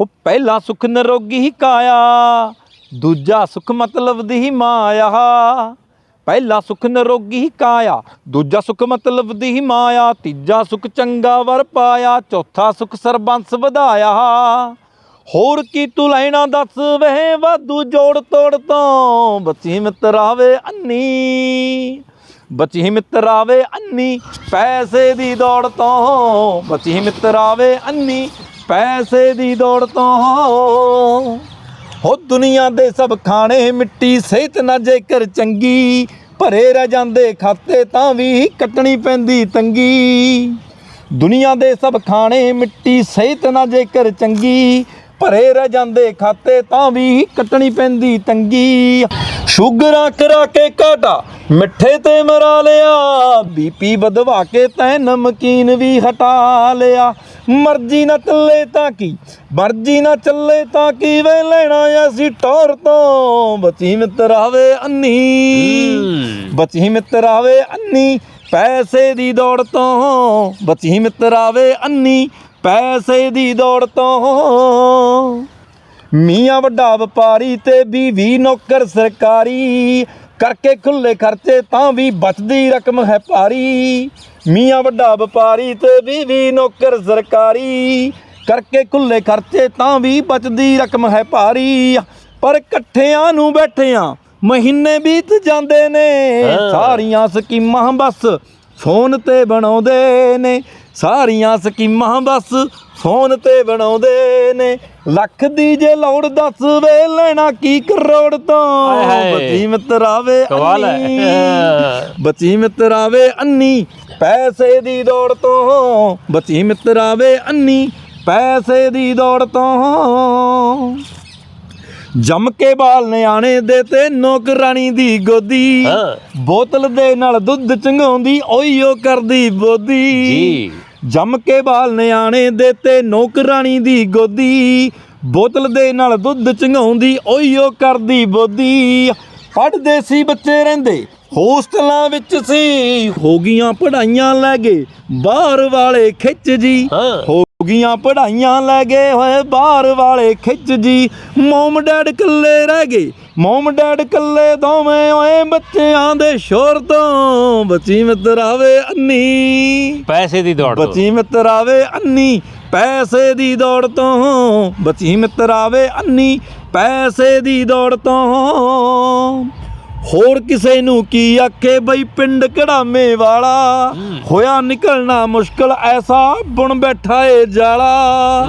ਉਹ ਪਹਿਲਾ ਸੁਖ ਨਿਰੋਗੀ ਕਾਇਆ, ਦੂਜਾ ਸੁਖ ਮਤਲਬ ਦੀ ਮਾਇਆ। ਪਹਿਲਾ ਸੁਖ ਨਿਰੋਗੀ ਕਾਇਆ, ਦੂਜਾ ਸੁਖ ਮਤਲਬ ਦੀ ਮਾਇਆ, ਤੀਜਾ ਸੁਖ ਚੰਗਾ ਵਰ ਪਾਇਆ, ਚੌਥਾ ਸੁਖ ਸਰਬੰਸ ਵਧਾਇਆ। ਹੋਰ ਕੀ ਤੂੰ ਲੈਣਾ ਦੱਸ ਵੇ, ਵਾਧੂ ਜੋੜ ਤੋੜ ਤੋਂ ਬੱਚੀ ਮਿੱਤਰਾਵੇ ਅੰਨੀ। ਬਚੀ ਮਿੱਤਰਾਵੇ ਅੰਨੀ, ਪੈਸੇ ਦੀ ਦੌੜ ਤੋਂ ਬਚੀ ਮਿੱਤਰਾਵੇ ਅੰਨੀ। ਪੈਸੇ ਦੀ ਦੌੜ ਤੋਂ ਹੋ ਦੁਨੀਆ ਦੇ ਸਭ ਖਾਣੇ, ਮਿੱਟੀ, ਸਿਹਤ ਨਾ ਜੇਕਰ ਚੰਗੀ, ਭਰੇ ਰਹਿ ਜਾਂਦੇ ਖਾਤੇ ਤਾਂ ਵੀ ਕੱਟਣੀ ਪੈਂਦੀ ਤੰਗੀ। ਦੁਨੀਆ ਦੇ ਸਭ ਖਾਣੇ, ਮਿੱਟੀ, ਸਿਹਤ ਨਾ ਜੇਕਰ ਚੰਗੀ, ਭਰੇ ਰਹਿ ਜਾਂਦੇ ਖਾਤੇ ਤਾਂ ਵੀ ਕੱਟਣੀ ਪੈਂਦੀ ਤੰਗੀ। ਸ਼ੂਗਰਾਂ ਕਰਾ ਕੇ ਕਾਟਾ ਮਿੱਠੇ ਤੇ ਮਰਾ ਲਿਆ ਬੀਪੀ ਵਧਵਾ ਕੇ ਤੈ ਨਮਕੀਨ ਵੀ ਹਟਾ ਲਿਆ। ਮਰਜ਼ੀ ਨਾ ਚੱਲੇ ਤਾਂ ਕੀ ਮਰਜ਼ੀ ਨਾ ਚੱਲੇ ਤਾਂ ਕੀ ਵੇ ਲੈਣਾ ਅਸੀਂ ਟੌਰ ਤੋਂ। ਬਚੀ ਮਿੱਤਰਾਵੇ ਅੰਨੀ ਬਚੀ ਮਿੱਤਰਾਵੇ ਅੰਨੀ ਪੈਸੇ ਦੀ ਦੌੜ ਤੋਂ। ਬਚੀ ਮਿੱਤਰਾਵੇ ਅੰਨੀ ਪੈਸੇ ਦੀ ਦੌੜ ਤੋਂ। ਮੀਆਂ ਵੱਡਾ ਵਪਾਰੀ ਤੇ ਬੀਵੀ ਨੌਕਰ ਸਰਕਾਰੀ ਕਰਕੇ ਖੁੱਲੇ ਖਰਚੇ ਤਾਂ ਵੀ ਬਚਦੀ ਰਕਮ ਹੈ ਭਾਰੀ। ਮੀਆਂ ਵੱਡਾ ਵਪਾਰੀ ਤੇ ਬੀਵੀ ਨੌਕਰ ਸਰਕਾਰੀ। ਕਰਕੇ ਖੁੱਲੇ ਖਰਚੇ ਤਾਂ ਵੀ ਬਚਦੀ ਰਕਮ ਹੈ ਭਾਰੀ। ਪਰ ਇਕੱਠਿਆਂ ਨੂੰ ਬੈਠਿਆਂ ਮਹੀਨੇ ਬੀਤ ਜਾਂਦੇ ਨੇ। ਸਾਰੀਆਂ ਸਕੀਮਾਂ ਬਸ ਫੋਨ ਤੇ ਬਣਾਉਂਦੇ ਨੇ। ਸਾਰੀਆਂ ਸਕੀਮਾਂ ਬਸ ਫੋਨ ਤੇ ਬਣਾਉਂਦੇ ਨੇ। ਲੱਖ ਦੀ ਜੇ ਲੋੜ ਦੱਸ ਵੇ ਲੈਣਾ ਕੀ ਕਰੋੜ ਤੋਂ। ਬਚੀ ਮਿੱਤਰਾਵੇ। ਅੰਨੀ। ਬਚੀ ਮਿੱਤਰਾਵੇ ਅੰਨੀ ਪੈਸੇ ਦੀ ਦੌੜ ਤੋਂ। ਬਚੀ ਮਿੱਤਰਾਵੇ ਅੰਨੀ ਪੈਸੇ ਦੀ ਦੌੜ ਤੋਂ। ਜੰਮ ਕੇ ਬਾਲ ਨਿਆਣੇ ਦੇ ਤੇ ਨੌਕਰਾਣੀ ਦੀ ਗੋਦੀ। ਬੋਤਲ ਦੇ ਨਾਲ ਦੁੱਧ ਚੰਗਾਉਂਦੀ ਓਈ ਓ ਕਰਦੀ ਬੋਦੀ। ਜੀ। ਜੰਮ ਕੇ ਬਾਲ ਨਿਆਣੇ ਦੇ ਤੇ ਨੌਕਰਾਣੀ ਦੀ ਗੋਦੀ। ਬੋਤਲ ਦੇ ਨਾਲ ਦੁੱਧ ਚੰਗਾਉਂਦੀ ਓਈ ਓ ਕਰਦੀ ਬੋਦੀ। ਪੜਦੇ ਸੀ ਬੱਚੇ ਰਹਿੰਦੇ ਹੋਸਟਲਾਂ ਵਿੱਚ ਸੀ। ਹੋ ਗਈਆਂ ਪੜਾਈਆਂ ਲੈ ਗਏ ਬਾਹਰ ਵਾਲੇ ਖਿੱਚ ਜੀ। ਗਈਆਂ ਪੜਾਈਆਂ ਲੈ ਗਏ ਹੋਏ ਬਾਹਰ ਵਾਲੇ ਖਿੱਚ ਜੀ। ਮੋਮ ਡੈਡ ਇਕੱਲੇ ਰਹਿ ਗਏ। ਮੋਮ ਡੈਡ ਇਕੱਲੇ ਦੋਵੇਂ ਓਏ ਬੱਚਿਆਂ ਦੇ ਸ਼ੋਰ ਤੋਂ। ਬਚੀ ਮਿੱਤਰਾਵੇ ਅੰਨੀ। ਪੈਸੇ ਦੀ ਦੌੜ ਤੋਂ। ਬਚੀ ਮਿੱਤਰਾਵੇ ਅੰਨੀ ਪੈਸੇ ਦੀ ਦੌੜ ਤੋਂ। ਬਚੀ ਮਿੱਤਰਾਵੇ ਅੰਨੀ ਪੈਸੇ ਦੀ ਦੌੜ ਤੋਂ। ਹੋਰ ਕਿਸੇ ਨੂੰ ਕੀ ਆਖੇ ਬਈ ਪਿੰਡ ਕਢਾਮੇ ਵਾਲਾ ਹੋਇਆ ਨਿਕਲਣਾ ਮੁਸ਼ਕਲ ਐਸਾ ਬੁਣ ਬੈਠਾ ਏ ਜਾਲਾ।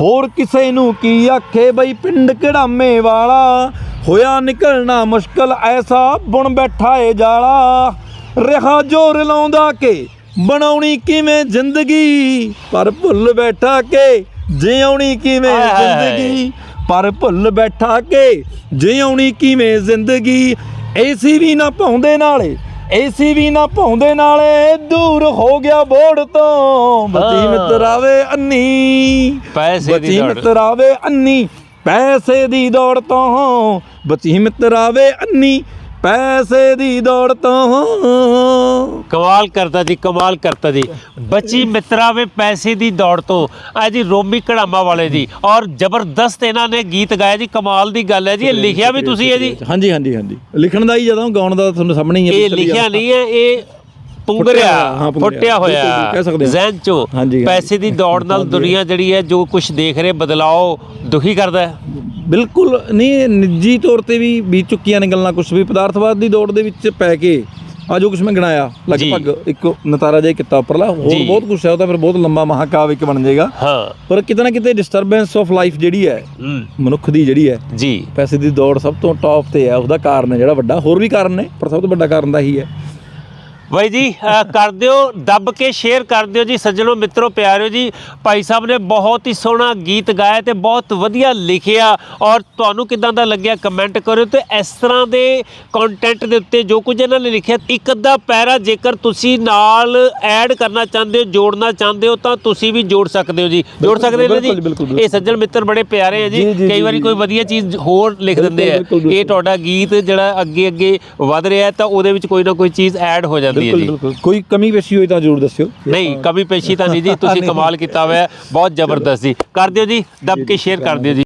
ਹੋਰ ਕਿਸੇ ਨੂੰ ਕੀ ਆਖੇ ਬਈ ਪਿੰਡ ਕਢਾਮੇ ਵਾਲਾ ਹੋਇਆ ਨਿਕਲਣਾ ਮੁਸ਼ਕਲ ਐਸਾ ਬੁਣ ਬੈਠਾ ਏ ਜਾਲਾ। ਰਿਹਾ ਜੋਰ ਲਾਉਂਦਾ ਕਿ ਬਣਾਉਣੀ ਕਿਵੇਂ ਜ਼ਿੰਦਗੀ? ਪਰ ਭੁੱਲ ਬੈਠਾ ਕਿ ਜਿਉਣੀ ਕਿਵੇਂ। ਜ਼ਿੰਦਗੀ? ਪਰ ਭੁੱਲ ਬੈਠਾ ਕਿ ਜਿਉਣੀ ਕਿਵੇਂ ਜ਼ਿੰਦਗੀ? ਏਸੀ ਵੀ ਨਾ ਪਾਉਂਦੇ ਨਾਲੇ ਏਸੀ ਵੀ ਨਾ ਪਾਉਂਦੇ ਨਾਲੇ ਦੂਰ ਹੋ ਗਿਆ ਬੋੜ ਤੋਂ। ਹਾਂ। ਮਿੱਤਰਾਵੇ ਅੰਨੀ। ਪੈਸੇ ਦੀ ਦੌੜ। ਮਿੱਤਰਾਵੇ ਅੰਨੀ ਪੈਸੇ ਦੀ ਦੌੜ ਤੋਂ। ਬਚੀ ਮਿੱਤਰਾਵੇ ਅੰਨੀ। ਪੈਸੇ ਦੀ ਦੌੜ ਤੋਂ। ਕਮਾਲ ਕਰਤਾ ਜੀ ਕਮਾਲ ਕਰਤਾ ਜੀ। ਬੱਚੀ ਮਿੱਤਰਾ ਵੇ ਪੈਸੇ ਦੀ ਦੌੜ ਤੋਂ। ਆ ਜੀ ਰੋਮੀ ਕੜਾਮਾ ਵਾਲੇ ਜੀ। ਔਰ ਜ਼ਬਰਦਸਤ ਇਹਨਾਂ ਨੇ ਗੀਤ ਗਾਇਆ ਜੀ ਕਮਾਲ ਦੀ ਗੱਲ ਹੈ ਜੀ। ਇਹ ਲਿਖਿਆ ਵੀ ਤੁਸੀਂ ਹੈ ਜੀ ਹਾਂਜੀ ਹਾਂਜੀ ਹਾਂਜੀ। ਲਿਖਣ ਦਾ ਹੀ ਜਦੋਂ ਗਾਉਣ ਦਾ ਤੁਹਾਨੂੰ ਸਾਹਮਣੇ ਹੀ ਹੈ ਇਹ ਲਿਖਿਆ ਨਹੀਂ ਹੈ ਇਹ ਪੁੰਗਰਿਆ। ਫੁੱਟਿਆ ਹੋਇਆ। ਜ਼ਹਿਨ ਚੋਂ। ਪੈਸੇ ਦੀ ਦੌੜ ਨਾਲ ਦੁਨੀਆ ਜਿਹੜੀ ਹੈ ਜੋ ਕੁਝ ਦੇਖ ਰਹੇ ਬਦਲਾਓ ਦੁਖੀ ਕਰਦਾ ਹੈ। ਬਿਲਕੁਲ ਨਹੀਂ ਨਿੱਜੀ ਤੌਰ ਤੇ ਵੀ ਬੀਤ ਚੁੱਕੀਆਂ ਨੇ ਗੱਲਾਂ ਕੁਝ ਵੀ। ਪਦਾਰਥਵਾਦ ਦੀ ਦੌੜ ਦੇ ਵਿੱਚ ਪੈ ਕੇ ਆ ਜੋ ਕੁਝ ਮੈਂ ਗਿਣਾਇਆ। ਲਗਭਗ ਇੱਕ ਨਤਾਰਾ ਜਿਹਾ ਕੀਤਾ ਉੱਪਰਲਾ ਹੋਰ। ਬਹੁਤ ਕੁਝ ਹੈ ਉਹ ਤਾਂ ਫਿਰ ਬਹੁਤ ਲੰਬਾ ਮਹਾਕਾਵ ਇੱਕ ਬਣ ਜਾਏਗਾ। ਹਾਂ। ਪਰ ਕਿਤੇ ਨਾ ਕਿਤੇ ਡਿਸਟਰਬੈਂਸ ਆਫ ਲਾਈਫ ਜਿਹੜੀ ਹੈ ਮਨੁੱਖ ਦੀ ਜਿਹੜੀ ਹੈ ਜੀ। ਪੈਸੇ ਦੀ ਦੌੜ ਸਭ ਤੋਂ ਟੌਪ ਤੇ ਹੈ। ਉਹਦਾ ਕਾਰਨ ਹੈ ਜਿਹੜਾ ਵੱਡਾ। ਹੋਰ ਵੀ ਕਾਰਨ ਨੇ ਪਰ ਸਭ ਤੋਂ ਵੱਡਾ ਕਾਰਨ ਦਾ ਹੀ ਹੈ। ਬਾਈ ਜੀ ਕਰ ਦਿਓ ਦੱਬ ਕੇ ਸ਼ੇਅਰ ਕਰ ਦਿਓ ਜੀ ਸੱਜਣੋ ਮਿੱਤਰੋ ਪਿਆਰਿਓ ਜੀ ਭਾਈ ਸਾਹਿਬ ਨੇ ਬਹੁਤ ਹੀ ਸੋਹਣਾ ਗੀਤ ਗਾਇਆ ਤੇ ਬਹੁਤ ਵਧੀਆ ਲਿਖਿਆ ਔਰ ਤੁਹਾਨੂੰ ਕਿਦਾਂ ਦਾ ਲੱਗਿਆ ਕਮੈਂਟ ਕਰਿਓ ਤੇ ਇਸ ਤਰ੍ਹਾਂ ਦੇ ਕੰਟੈਂਟ ਦੇ ਉੱਤੇ ਜੋ ਕੁਝ ਇਹਨਾਂ ਨੇ ਲਿਖਿਆ ਇੱਕ ਅੱਧਾ ਪੈਰਾ ਜੇਕਰ ਤੁਸੀਂ ਨਾਲ ਐਡ ਕਰਨਾ ਚਾਹੁੰਦੇ ਹੋ ਜੋੜਨਾ ਚਾਹੁੰਦੇ ਹੋ ਤਾਂ ਤੁਸੀਂ ਵੀ ਜੋੜ ਸਕਦੇ ਹੋ ਜੀ ਜੋੜ ਸਕਦੇ ਹੋ ਜੀ। ਇਹ ਸੱਜਣ ਮਿੱਤਰ ਬੜੇ ਪਿਆਰੇ ਆ ਜੀ ਕਈ ਵਾਰੀ। ਕੋਈ ਵਧੀਆ ਚੀਜ਼ ਹੋਰ ਲਿਖ ਦਿੰਦੇ ਆ। ਇਹ ਤੁਹਾਡਾ ਗੀਤ ਜਿਹੜਾ ਅੱਗੇ ਅੱਗੇ ਵਧ ਰਿਹਾ ਤਾਂ ਉਹਦੇ ਵਿੱਚ ਕੋਈ ਨਾ ਕੋਈ ਚੀਜ਼ ਐਡ ਹੋ ਜਾਂਦੀ ਜਾਂਦੀ ਹੈ ਬਿਲਕੁਲ ਜੀ। ਬਿਲਕੁਲ। ਕੋਈ ਕਮੀ ਪੇਸ਼ੀ ਹੋਈ ਤਾਂ ਜ਼ਰੂਰ ਦੱਸਿਓ। ਨਹੀਂ ਕਮੀ ਪੇਸ਼ੀ ਤਾਂ ਨਹੀਂ ਜੀ ਤੁਸੀਂ। ਕਮਾਲ ਕੀਤਾ ਹੋਇਆ ਹੈ। ਬਹੁਤ ਜ਼ਬਰਦਸਤ ਜੀ। ਕਰ ਦਿਓ ਜੀ ਦੱਬ ਕੇ ਸ਼ੇਅਰ ਕਰ ਦਿਓ। ਜੀ।